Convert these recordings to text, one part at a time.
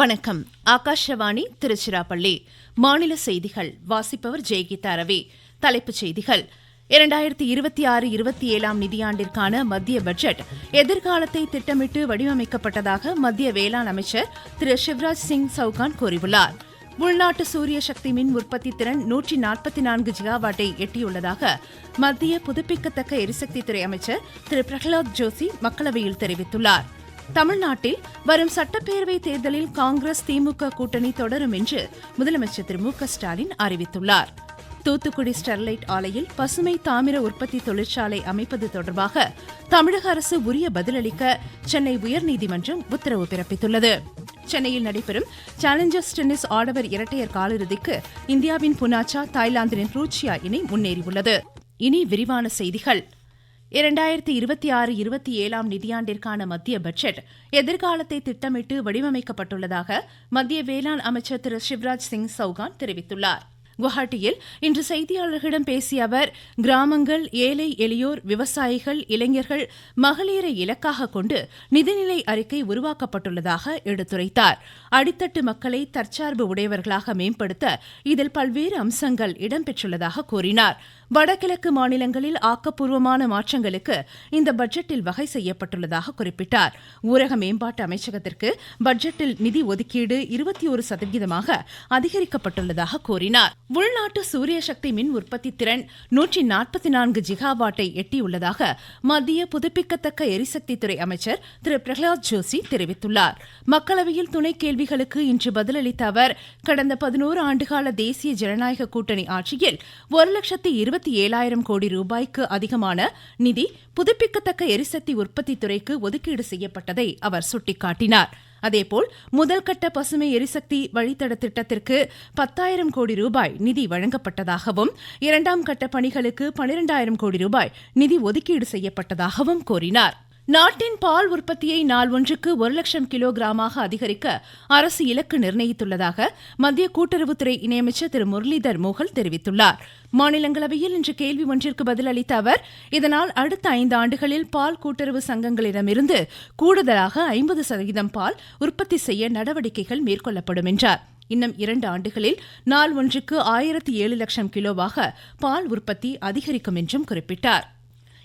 வணக்கம். ஆகாஷவாணி திருச்சிராப்பள்ளி. மாநில செய்திகள். வாசிப்பவர் ஜெயகீதா ரவி. தலைப்புச் செய்திகள். இரண்டாயிரத்தி இருபத்தி ஆறு இருபத்தி ஏழாம் நிதியாண்டிற்கான மத்திய பட்ஜெட் எதிர்காலத்தை திட்டமிட்டு வடிவமைக்கப்பட்டதாக மத்திய வேளாண் அமைச்சர் திரு சிவராஜ் சிங் சௌகான் கூறியுள்ளார். உள்நாட்டு சூரிய சக்தி மின் உற்பத்தி திறன் நூற்றி நாற்பத்தி நான்கு ஜிகாவாட்டை எட்டியுள்ளதாக மத்திய புதுப்பிக்கத்தக்க எரிசக்தித்துறை அமைச்சர் திரு பிரகலாத் ஜோஷி மக்களவையில் தெரிவித்துள்ளார். தமிழ்நாட்டில் வரும் சட்டப்பேரவை தேர்தலில் காங்கிரஸ் திமுக கூட்டணி தொடரும் என்று முதலமைச்சர் திரு மு க ஸ்டாலின் அறிவித்துள்ளார். தூத்துக்குடி ஸ்டெர்லைட் ஆலையில் பசுமை தாமிர உற்பத்தி தொழிற்சாலை அமைப்பது தொடர்பாக தமிழக அரசு உரிய பதிலளிக்க சென்னை உயர்நீதிமன்றம் உத்தரவு பிறப்பித்துள்ளது. சென்னையில் நடைபெறும் சேலஞ்சர்ஸ் டென்னிஸ் ஆடவர் இரட்டையர் காலிறுதிக்கு இந்தியாவின் புனாச்சா தாய்லாந்தின் ரூச்சியா இணை முன்னேறியுள்ளது. இனி விரிவான செய்திகள். இரண்டாயிரத்தி இருபத்தி ஆறு இருபத்தி ஏழாம் நிதியாண்டிற்கான மத்திய பட்ஜெட் எதிர்காலத்தை திட்டமிட்டு வடிவமைக்கப்பட்டுள்ளதாக மத்திய வேளாண் அமைச்சர் திரு சிவராஜ் சிங் சௌகான் தெரிவித்துள்ளார். குவஹாட்டியில் இன்று செய்தியாளர்களிடம் பேசிய அவர் கிராமங்கள் ஏழை எளியோர் விவசாயிகள் இளைஞர்கள் மகளிரை இலக்காக கொண்டு நிதிநிலை அறிக்கை உருவாக்கப்பட்டுள்ளதாக எடுத்துரைத்தார். அடித்தட்டு மக்களை தற்சார்பு உடையவர்களாக மேம்படுத்த இதில் பல்வேறு அம்சங்கள் இடம்பெற்றுள்ளதாக கூறினார். வடகிழக்கு மாநிலங்களில் ஆக்கப்பூர்வமான மாற்றங்களுக்கு இந்த பட்ஜெட்டில் வகை செய்யப்பட்டுள்ளதாக குறிப்பிட்டார். ஊரக மேம்பாட்டு அமைச்சகத்திற்கு பட்ஜெட்டில் நிதி ஒதுக்கீடு இருபத்தி ஒரு சதவீதமாக அதிகரிக்கப்பட்டுள்ளதாக கூறினார். உள்நாட்டு சூரிய சக்தி மின் உற்பத்தி திறன் நூற்றி நாற்பத்தி நான்கு ஜிகாவாட்டை எட்டியுள்ளதாக மத்திய புதுப்பிக்கத்தக்க எரிசக்தித்துறை அமைச்சர் திரு பிரகலாத் ஜோஷி தெரிவித்துள்ளார். மக்களவையில் துணை கேள்விகளுக்கு இன்று பதிலளித்த அவர் கடந்த பதினோரு ஆண்டுகால தேசிய ஜனநாயக கூட்டணி ஆட்சியில் ஒரு லட்சத்தி இருபத்தி ஏழாயிரம் கோடி ரூபாய்க்கு அதிகமான நிதி புதுப்பிக்கத்தக்க எரிசக்தி உற்பத்தி துறைக்கு ஒதுக்கீடு செய்யப்பட்டதை அவர் சுட்டிக்காட்டினார். அதேபோல் முதல்கட்ட பசுமை எரிசக்தி வழித்தட திட்டத்திற்கு பத்தாயிரம் கோடி ரூபாய் நிதி வழங்கப்பட்டதாகவும் இரண்டாம் கட்ட பணிகளுக்கு பனிரெண்டாயிரம் கோடி ரூபாய் நிதி ஒதுக்கீடு செய்யப்பட்டதாகவும் கூறினாா் நாட்டின் பால் உற்பத்தியை நாள் ஒன்றுக்கு ஒரு லட்சம் கிலோகிராமாக அதிகரிக்க அரசு இலக்கு நிர்ணயித்துள்ளதாக மத்திய கூட்டுறவுத்துறை இணையமைச்சர் திரு முரளிதர் மோகல் தெரிவித்துள்ளார். மாநிலங்களவையில் இன்று கேள்வி ஒன்றிற்கு பதிலளித்த அவர் இதனால் அடுத்த ஐந்து ஆண்டுகளில் பால் கூட்டுறவு சங்கங்களிடமிருந்து கூடுதலாக ஐம்பது சதவீதம் பால் உற்பத்தி செய்ய நடவடிக்கைகள் மேற்கொள்ளப்படும் என்றார். இன்னும் இரண்டு ஆண்டுகளில் நாள் ஒன்றுக்கு ஆயிரத்தி ஏழு லட்சம் கிலோவாக பால் உற்பத்தி அதிகரிக்கும் என்றும் குறிப்பிட்டார்.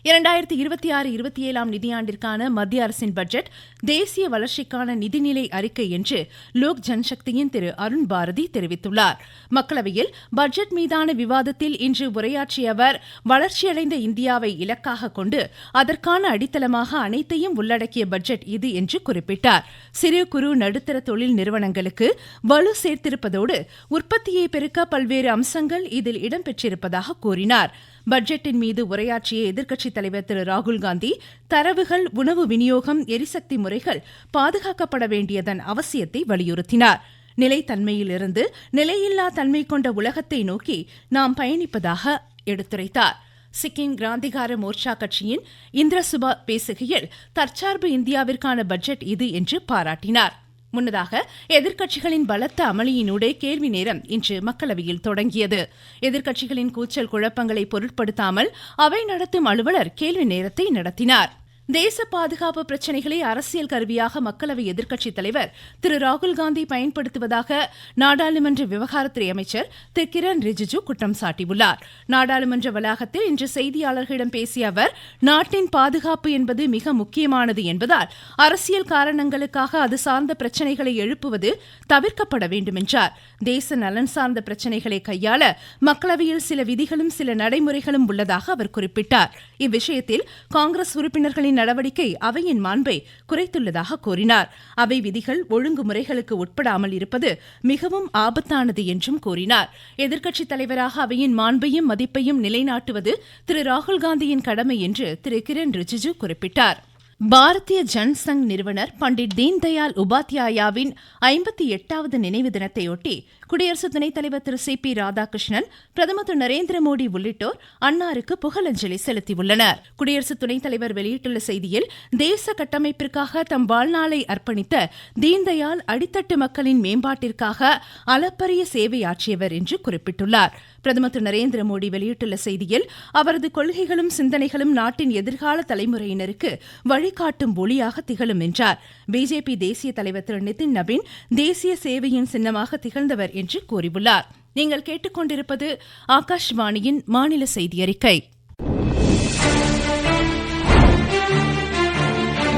இரண்டாயிரத்தி இருபத்தி ஆறு இருபத்தி ஏழாம் நிதியாண்டிற்கான மத்திய அரசின் பட்ஜெட் தேசிய வளர்ச்சிக்கான நிதிநிலை அறிக்கை என்று லோக் ஜன்சக்தியின் திரு அருண் பாரதி தெரிவித்துள்ளார். மக்களவையில் பட்ஜெட் மீதான விவாதத்தில் இன்று உரையாற்றிய அவர் வளர்ச்சியடைந்த இந்தியாவை இலக்காக கொண்டு அதற்கான அடித்தளமாக அனைத்தையும் உள்ளடக்கிய பட்ஜெட் இது என்று குறிப்பிட்டார். சிறு குறு நடுத்தர தொழில் நிறுவனங்களுக்கு வலு சேர்த்திருப்பதோடு உற்பத்தியை பெருக்க பல்வேறு அம்சங்கள் இதில் இடம்பெற்றிருப்பதாக கூறினார். பட்ஜெட்டின் மீது உரையாற்றிய எதிர்க்கட்சித் தலைவர் திரு ராகுல்காந்தி தரவுகள் உணவு விநியோகம் எரிசக்தி முறைகள் பாதுகாக்கப்பட வேண்டியதன் அவசியத்தை வலியுறுத்தினார். நிலைத்தன்மையிலிருந்து நிலையில்லா தன்மை கொண்ட உலகத்தை நோக்கி நாம் பயணிப்பதாக எடுத்துரைத்தார். சிக்கிம் கிராந்திகார மோர்ச்சா கட்சியின் இந்திரசுபா பேசுகையில் தற்சார்பு இந்தியாவிற்கான பட்ஜெட் இது என்று பாராட்டினார். முன்னதாக எதிர்க்கட்சிகளின் பலத்த அமளியினூடே கேள்வி நேரம் இன்று மக்களவையில் தொடங்கியது. எதிர்க்கட்சிகளின் கூச்சல் குழப்பங்களை பொருட்படுத்தாமல் அவை நடத்தும் அலுவலர் கேள்வி நேரத்தை நடத்தினார். தேச பாதுகாப்பு பிரச்சினைகளை அரசியல் கருவியாக மக்களவை எதிர்க்கட்சித் தலைவர் திரு ராகுல்காந்தி பயன்படுத்துவதாக நாடாளுமன்ற விவகாரத்துறை அமைச்சர் திரு கிரண் ரிஜிஜு குற்றம் சாட்டியுள்ளார். நாடாளுமன்ற வளாகத்தில் இன்று செய்தியாளர்களிடம் பேசிய அவர் நாட்டின் பாதுகாப்பு என்பது மிக முக்கியமானது என்பதால் அரசியல் காரணங்களுக்காக அது சார்ந்த பிரச்சினைகளை எழுப்புவது தவிர்க்கப்பட வேண்டும் என்றார் தேச நலன் சார்ந்த பிரச்சினைகளை கையாள மக்களவையில் சில விதிகளும் சில நடைமுறைகளும் உள்ளதாக அவர் குறிப்பிட்டார். இவ்விஷயத்தில் காங்கிரஸ் உறுப்பினர்களின் நடவடிக்கை அவையின் மாண்பை குறைத்துள்ளதாக கூறினார். அவை விதிகள் ஒழுங்குமுறைகளுக்கு உட்படாமல் இருப்பது மிகவும் ஆபத்தானது என்றும் கூறினார். எதிர்க்கட்சித் தலைவராக அவையின் மாண்பையும் மதிப்பையும் நிலைநாட்டுவது திரு ராகுல்காந்தியின் கடமை என்று திரு கிரண் ரிஜிஜு குறிப்பிட்டார். பாரதிய ஜன்சங் நிறுவனர் பண்டிட் தீன்தயாள் உபாத்யாயாவின் ஐம்பத்தி எட்டாவது நினைவு தினத்தையொட்டி குடியரசு துணைத் தலைவர் திரு சி பி ராதாகிருஷ்ணன் பிரதமர் திரு நரேந்திர மோடி உள்ளிட்டோர் அன்னாருக்கு புகழஞ்சலி செலுத்தியுள்ளனர். குடியரசு துணைத் தலைவர் வெளியிட்டுள்ள செய்தியில் தேச கட்டமைப்பிற்காக தம் வாழ்நாளை அர்ப்பணித்த தீன்தயாள் அடித்தட்டு மக்களின் மேம்பாட்டிற்காக அளப்பரிய சேவையாற்றியவர் என்று குறிப்பிட்டுள்ளார். பிரதமர் திரு நரேந்திர மோடி வெளியிட்டுள்ள செய்தியில் அவரது கொள்கைகளும் சிந்தனைகளும் நாட்டின் எதிர்கால தலைமுறையினருக்கு வழி வழிகாட்டும் ஒளியாக திகழும் என்றார். பிஜேபி தேசிய தலைவர் திரு நிதின் நபீன் தேசிய சேவையின் சின்னமாக திகழ்ந்தவர் என்று கூறியுள்ளார். நீங்கள் கேட்டுக்கொண்டிருப்பது ஆகாஷ்வாணியின் மாநில செய்தி அறிக்கை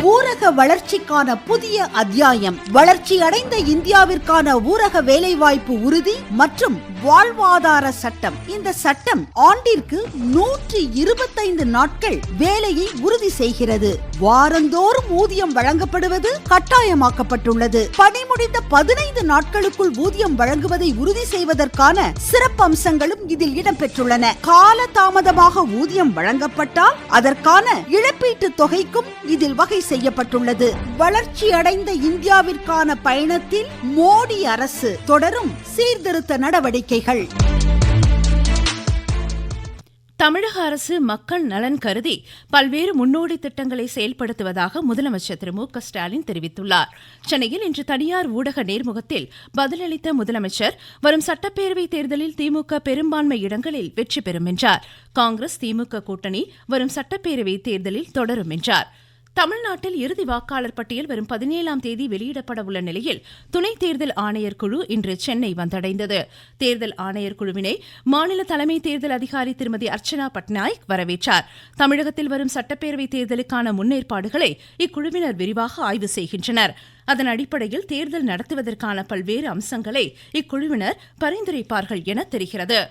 ஊரக வளர்ச்சிக்கான புதிய அத்தியாயம். வளர்ச்சி அடைந்த இந்தியாவிற்கான ஊரக வேலைவாய்ப்பு உறுதி மற்றும் வாழ்வாதார சட்டம். இந்த சட்டம் ஆண்டிற்கு நூற்றி இருபத்தைந்து நாட்கள் வேலையை உறுதி செய்கிறது. வாரந்தோறும் ஊதியம் வழங்கப்படுவது கட்டாயமாக்கப்பட்டுள்ளது. பணி முடிந்த பதினைந்து நாட்களுக்குள் ஊதியம் வழங்குவதை உறுதி செய்வதற்கான சிறப்பு அம்சங்களும் இதில் இடம்பெற்றுள்ளன. கால தாமதமாக ஊதியம் வழங்கப்பட்டால் அதற்கான இழப்பீட்டு தொகைக்கும் இதில் வகை செய்யப்பட்டுள்ளது. வளர்ச்சி அடைந்த இந்தியாவிற்கான பயணத்தில் மோடி அரசு தொடரும் சீர்திருத்த நடவடிக்கைகள். தமிழக அரசு மக்கள் நலன் கருதி பல்வேறு முன்னோடி திட்டங்களை செயல்படுத்துவதாக முதலமைச்சர் திரு மு க ஸ்டாலின் தெரிவித்துள்ளார். சென்னையில் இன்று தனியார் ஊடக நேர்முகத்தில் பதிலளித்த முதலமைச்சர் வரும் சட்டப்பேரவைத் தேர்தலில் திமுக பெரும்பான்மை இடங்களில் வெற்றி பெறும் என்றார். காங்கிரஸ் திமுக கூட்டணி வரும் சட்டப்பேரவைத் தேர்தலில் தொடரும் என்றார். தமிழ்நாட்டில் இறுதி வாக்காளர் பட்டியல் வரும் பதினேழாம் தேதி வெளியிடப்பட உள்ள நிலையில் துணை தேர்தல் ஆணையர் குழு இன்று சென்னை வந்தடைந்தது. தேர்தல் ஆணையர் குழுவினை மாநில தலைமை தேர்தல் அதிகாரி திருமதி அர்ச்சனா பட்நாயக் வரவேற்றார். தமிழகத்தில் வரும் சட்டப்பேரவைத் தேர்தலுக்கான முன்னேற்பாடுகளை இக்குழுவினர் விரிவாக ஆய்வு செய்கின்றனர். அதன் அடிப்படையில் தேர்தல் நடத்துவதற்கான பல்வேறு அம்சங்களை இக்குழுவினர் பரிந்துரைப்பார்கள் என தெரிகிறது.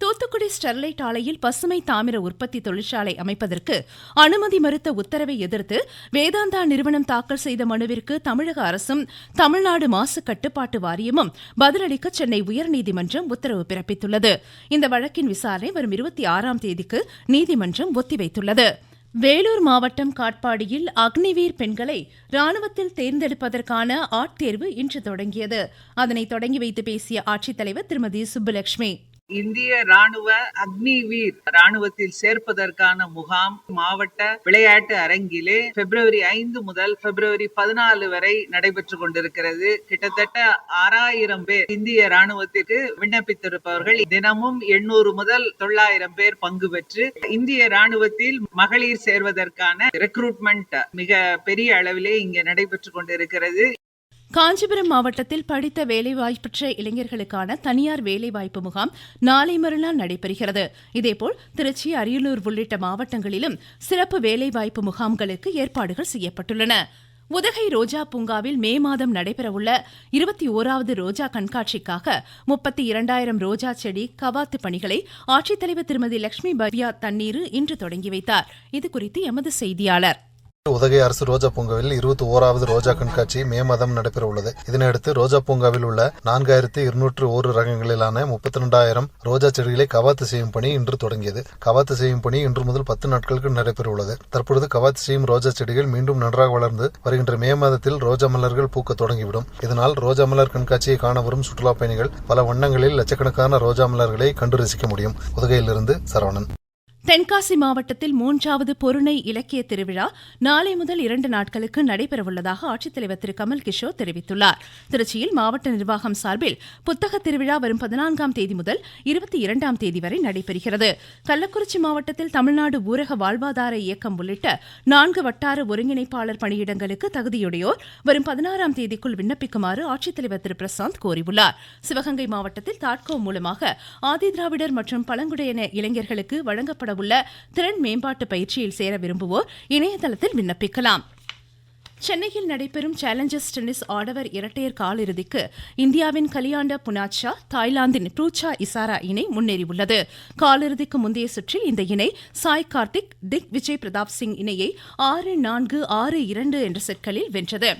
தூத்துக்குடி ஸ்டெர்லைட் ஆலையில் பசுமை தாமிர உற்பத்தி தொழிற்சாலை அமைப்பதற்கு அனுமதி மறுத்த உத்தரவை எதிர்த்து வேதாந்தா நிறுவனம் தாக்கல் செய்த மனுவிற்கு தமிழக அரசும் தமிழ்நாடு மாசு கட்டுப்பாட்டு வாரியமும் பதிலளிக்க சென்னை உயர்நீதிமன்றம் உத்தரவு பிறப்பித்துள்ளது. இந்த வழக்கின் விசாரணை வரும் இருபத்தி ஆறாம் தேதிக்கு நீதிமன்றம் ஒத்திவைத்துள்ளது. வேலூர் மாவட்டம் காட்பாடியில் அக்னிவீர் பெண்களை ராணுவத்தில் தேர்ந்தெடுப்பதற்கான ஆட்தேர்வு இன்று தொடங்கியது. அதனை தொடங்கி வைத்து பேசிய ஆட்சித்தலைவர் திருமதி சுப்புலட்சுமி இந்திய ராணுவ அக்னிவீர் ராணுவத்தில் சேர்ப்பதற்கான முகாம் மாவட்ட விளையாட்டு அரங்கிலே பிப்ரவரி ஐந்து முதல் பிப்ரவரி பதினாலு வரை நடைபெற்று கொண்டிருக்கிறது. கிட்டத்தட்ட ஆறாயிரம் பேர் இந்திய ராணுவத்திற்கு விண்ணப்பித்திருப்பவர்கள். தினமும் எண்ணூறு முதல் தொள்ளாயிரம் பேர் பங்கு பெற்று இந்திய ராணுவத்தில் மகளிர் சேர்வதற்கான ரெக்ரூட்மெண்ட் மிக பெரிய அளவிலே இங்கே நடைபெற்று கொண்டிருக்கிறது. காஞ்சிபுரம் மாவட்டத்தில் படித்த வேலைவாய்ப்பற்ற இளைஞர்களுக்கான தனியார் வேலைவாய்ப்பு முகாம் நாளை மறுநாள் நடைபெறுகிறது. இதேபோல் திருச்சி அரியலூர் உள்ளிட்ட மாவட்டங்களிலும் சிறப்பு வேலைவாய்ப்பு முகாம்களுக்கு ஏற்பாடுகள் செய்யப்பட்டுள்ளன. உதகை ரோஜா பூங்காவில் மே மாதம் நடைபெறவுள்ள இருபத்தி ஓராவது ரோஜா கண்காட்சிக்காக முப்பத்தி இரண்டாயிரம் ரோஜா செடி கவாத்து பணிகளை ஆட்சித்தலைவர் திருமதி லட்சுமி பவ்யா தண்ணீர் இன்று தொடங்கி வைத்தார். இதுகுறித்து எமது செய்தியாளர். உதகை அரசு ரோஜா பூங்காவில் இருபத்தி ஓராவது ரோஜா கண்காட்சி மே மாதம் நடைபெற உள்ளது. இதனையடுத்து ரோஜா பூங்காவில் உள்ள நான்காயிரத்தி இருநூற்று ஒரு ரகங்களிலான முப்பத்தி ரெண்டாயிரம் ரோஜா செடிகளை கவாத்து செய்யும் பணி இன்று தொடங்கியது. கவாத்து செய்யும் பணி இன்று முதல் பத்து நாட்களுக்கு நடைபெற உள்ளது. தற்பொழுது கவாத்து செய்யும் ரோஜா செடிகள் மீண்டும் நன்றாக வளர்ந்து வருகின்ற மே மாதத்தில் ரோஜா மலர்கள் பூக்க தொடங்கிவிடும். இதனால் ரோஜா மலர் கண்காட்சியை காண வரும் சுற்றுலா பயணிகள் பல வண்ணங்களில் லட்சக்கணக்கான ரோஜா மலர்களை கண்டு ரசிக்க முடியும். உதகையிலிருந்து சரவணன். தென்காசி மாவட்டத்தில் மூன்றாவது பொருணை இலக்கிய திருவிழா நாளை முதல் இரண்டு நாட்களுக்கு நடைபெறவுள்ளதாக ஆட்சித்தலைவர் திரு. கமல் கிஷோர் தெரிவித்துள்ளார். திருச்சியில் மாவட்ட நிர்வாகம் சார்பில் புத்தக திருவிழா வரும் பதினான்காம் தேதி முதல் இருபத்தி இரண்டாம் தேதி வரை நடைபெறுகிறது. கள்ளக்குறிச்சி மாவட்டத்தில் தமிழ்நாடு ஊரக வாழ்வாதார இயக்கம் உள்ளிட்ட நான்கு வட்டார ஒருங்கிணைப்பாளர் பணியிடங்களுக்கு தகுதியுடையோர் வரும் பதினாறாம் தேதிக்குள் விண்ணப்பிக்குமாறு ஆட்சித்தலைவர் திரு. பிரசாந்த் கோரியுள்ளார். சிவகங்கை மாவட்டத்தில் தாட்கோ மூலமாக ஆதிதிராவிடர் மற்றும் பழங்குடியின இளைஞர்களுக்கு வழங்கப்பட உள்ள திறன் மேம்பாட்டு பயிற்சியில் சேர விரும்புவோர் இணையதளத்தில் விண்ணப்பிக்கலாம். சென்னையில் நடைபெறும் சேலஞ்சர்ஸ் டென்னிஸ் ஆடவர் இரட்டையர் காலிறுதிக்கு இந்தியாவின் கலியாண்டா புனாச்சா தாய்லாந்தின் ப்ரூச்சா இசாரா இணை முன்னேறியுள்ளது. காலிறுதிக்கு முந்தைய சுற்றில் இந்த இணை சாய் கார்த்திக் திக் விஜய் பிரதாப் சிங் இணையை ஆறு நான்கு ஆறு இரண்டு என்ற செட்களில் வென்றது.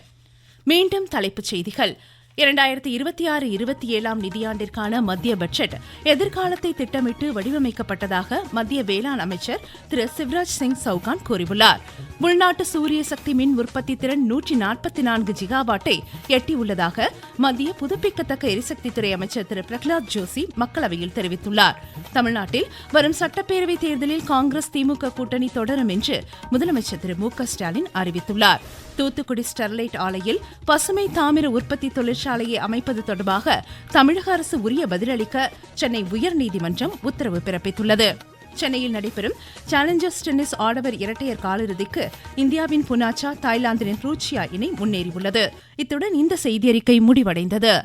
மீண்டும் தலைப்புச் செய்திகள். இரண்டாயிரத்தி இருபத்தி ஆறு இருபத்தி ஏழாம் நிதியாண்டிற்கான மத்திய பட்ஜெட் எதிர்காலத்தை திட்டமிட்டு வடிவமைக்கப்பட்டதாக மத்திய வேளாண் அமைச்சர் திரு சிவராஜ் சிங் சௌகான் கூறியுள்ளார். உள்நாட்டு சூரிய சக்தி மின் உற்பத்தி திறன் நூற்றி நாற்பத்தி நான்கு ஜிகாவாட்டை எட்டியுள்ளதாக மத்திய புதுப்பிக்கத்தக்க எரிசக்தித்துறை அமைச்சர் திரு பிரகலாத் ஜோஷி மக்களவையில் தெரிவித்துள்ளார். தமிழ்நாட்டில் வரும் சட்டப்பேரவைத் தேர்தலில் காங்கிரஸ் திமுக கூட்டணி தொடரும் என்று முதலமைச்சர் திரு மு க ஸ்டாலின் அறிவித்துள்ளார். தூத்துக்குடி ஸ்டெர்லைட் ஆலையில் பசுமை தாமிர உற்பத்தி தொழிற்சாலையை அமைப்பது தொடர்பாக தமிழக அரசு உரிய பதிலளிக்க சென்னை உயர்நீதிமன்றம் உத்தரவு பிறப்பித்துள்ளது. சென்னையில் நடைபெறும் சேலஞ்சர்ஸ் டென்னிஸ் ஆடவர் இரட்டையர் காலிறுதிக்கு இந்தியாவின் புனாச்சா தாய்லாந்தின் ரூச்சியா இணை முன்னேறியுள்ளது. இத்துடன் இந்த செய்தியறிக்கை முடிவடைந்தது.